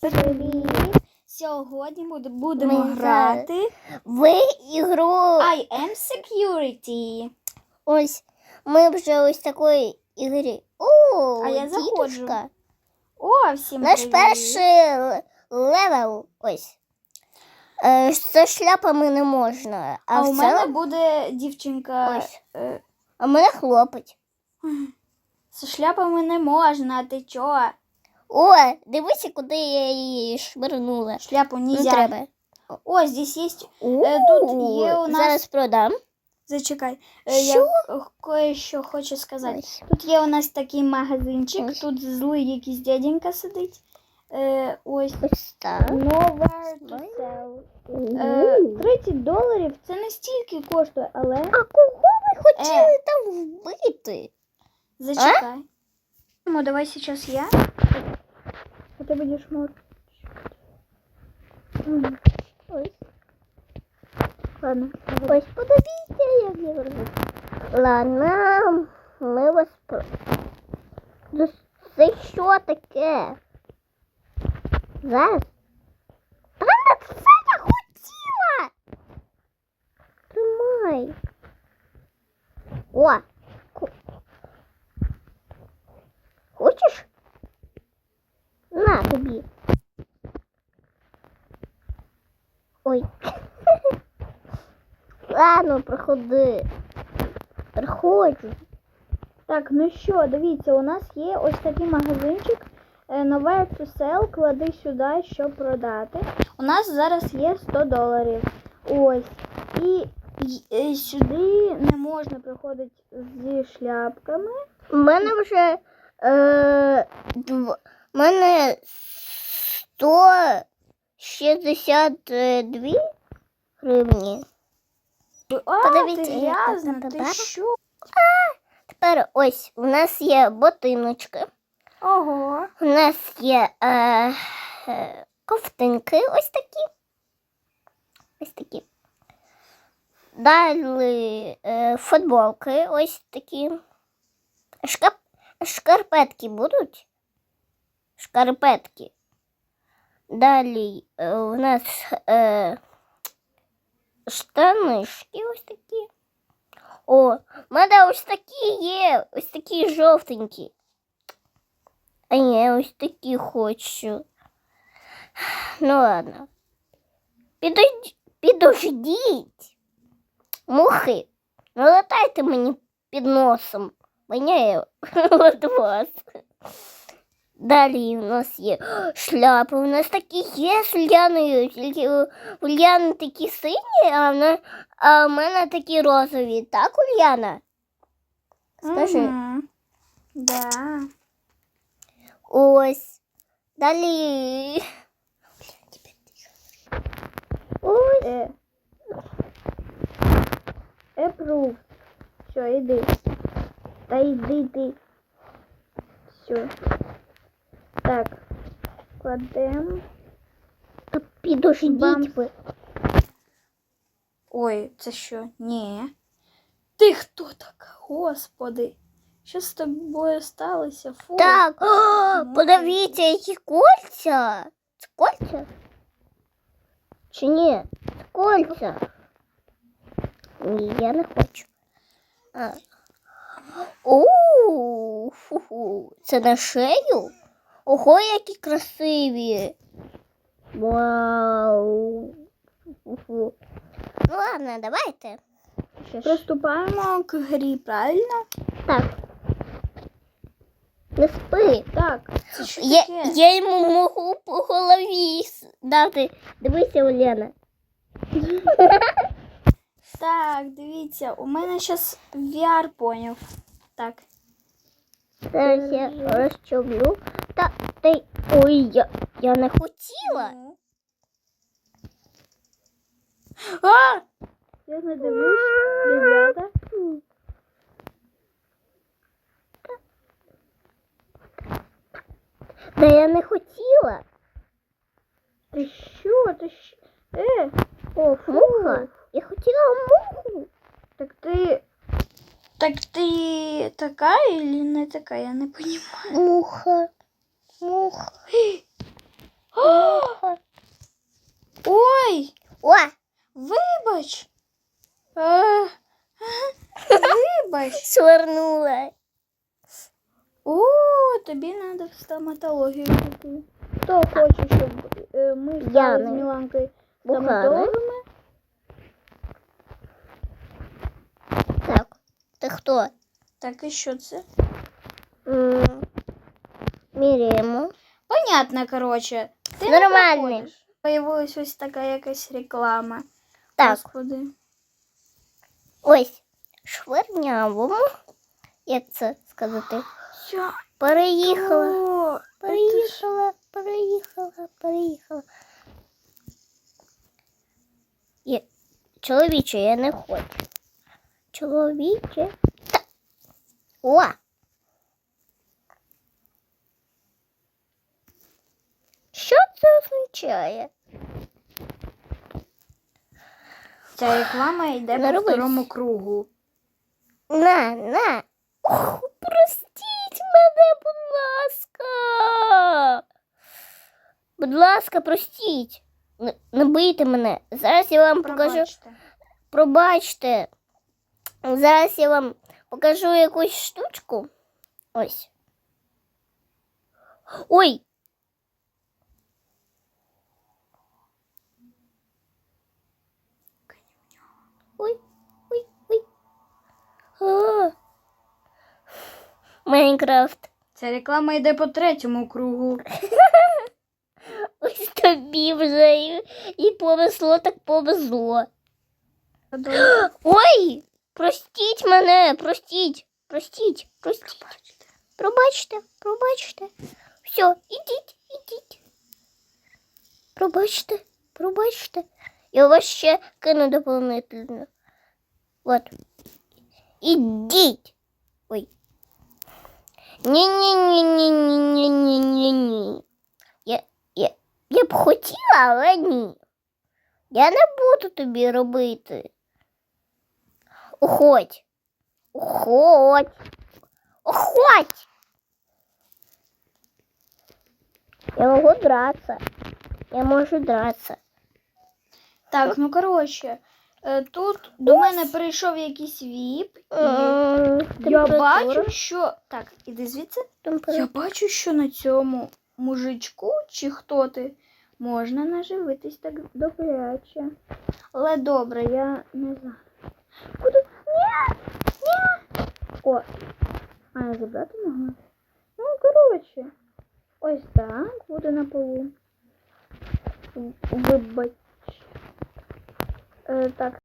Привіт! Сьогодні будемо Ми грати Ви ігру. I am Security. Ось ми вже ось такої ігри. О, А я заходжу. О, всім Наш привіт. перший левел. Ось. Е, з шляпами не можна. А, А в у мене цілому- буде дівчинка. Ось. е, а в мене хлопець. З шляпами не можна, а ти чо? О, дивися, куди я її швирнула. Шляпу Не треба. О, здесь є. Е, тут є у нас- Зараз продам. Зачекай. е, Що? Я кое-що хочу сказати. Ось. Тут є у нас такий магазинчик, Ось. тут злий якийсь дяденька сидить. Е, ось. Ось так. Nowhere to sell. Е, 30 доларів це не стільки коштує, але А кого ви хотіли Е. там вбити? зачекай. Ну, давай сейчас я. А ти будеш мовчати. Ось. Ладно. Ось подивіться, як я роблю. Ладно, ми вас про. Ну, Це що таке? Зараз. Та це Ой. Ладно, проходи. Приходь. Так, ну що, дивіться, у нас є ось такий магазинчик. Е, нове to sell, клади сюди, щоб продати. У нас зараз є 100 доларів. Ось. І, і сюди не можна приходити зі шляпками. У мене вже е, дв... мене 100 62 гривні. А, Подивіться, тепер. що? Тепер ось у нас є ботиночки, Ого. у нас є е, е, ковтинки ось такі. Ось такі. Далі е, футболки ось такі. Шкап... Шкарпетки будуть? Шкарпетки. Далі е, у нас е, штанишки ось такі. О, в мене ось такі є, ось такі жовтенькі. А ні, ось такі хочу. Ну ладно. Підож- Підождіть. Мухи, не летайте мені під носом. Воняє від вас. Далі у нас є шляпи. У нас такі є з Ляною. Тільки у такі сині, а, вона, а в мене такі розові. Так, Ульяна? Скажи. Мгм. Да. Ось. Далі. Ось. Е. Approve. Все, іди. Та йди ти. Все. Так. Кладем. Та підождіть ви. Ой, це що? Ні. Ти хто така? Господи. Що з тобою сталося? Фу. Так, о, подивіться, які кольця. Це кольця? Чи ні? Це кольця. Ні, я не хочу. А. О, фу-фу. Це на шею? Ого, які красиві. Вау. Ну ладно, давайте. Приступаємо к грі, правильно? Так. Не спи. Так. Я, я йому можу по голові дати. Дивися, Олена. Так, дивіться, у мене зараз VR поняв. Так. Зараз я розчоблю. Та ти. Ой, я, я не хотіла. Ну. А! Я не дивлюсь, ребята. Та я не хотіла. Ти що? Ти що? Е, О, муха. Я хотіла муху. так ти. Так ти така или не така? Я не розумію. Муха. Муха. Ой, О, вибач. Е, Вибач. свернула. О, тобі треба в стоматологію піти. Хто хоче, щоб е, ми стали з Яна. Міланкою Бухара. стоматологами? Так, ти хто? Так і що це? М, Міряємо. Понятно, коротше. Ти не Нормальний. проходиш. Появилась ось така якась реклама. Так, Господи. ось швирнявому. Як це сказати? Я... Переїхала. О, Переїхала, переїхала, переїхала. Є... Чоловіче, я не хочу. Чоловіче. Та... О! Що це означає? Ця реклама йде Не по робись. второму кругу. На, на. Ох, простіть мене, будь ласка. Будь ласка, простіть. Не, не бийте мене. Зараз я вам покажу. Пробачте. Пробачте. Зараз я вам покажу якусь штучку. Ось. Ой. Ой, ой, ой. А. Майнкрафт. Ця реклама йде по третьому кругу. Ось тобі вже і, і повезло, так повезло. Ой! Простіть мене, простіть, простіть, простіть. Пробачте, пробачте. Все, ідіть, ідіть. Пробачте, пробачте. Я вас ще кину дополнительно. От. Ідіть. Ой. Ні-ні-ні-ні-ні-ні-ні-ні. Я, я, я б хотіла, але ні. Я не буду тобі робити. Уходь. Уходь. Уходь. Я можу драться. Я можу драться. Так, ну коротше, е, тут до мене прийшов якийсь віп, і М, я бачу, що. Так, іди звідси. Я бачу, що на цьому мужичку, чи хто ти, можна наживитись так добряче. Але добре, я не знаю. Куди? Ні! Ні! О! А я забрати могла? Ну, коротше. Ось так буде на полу. Вибач. Е, так,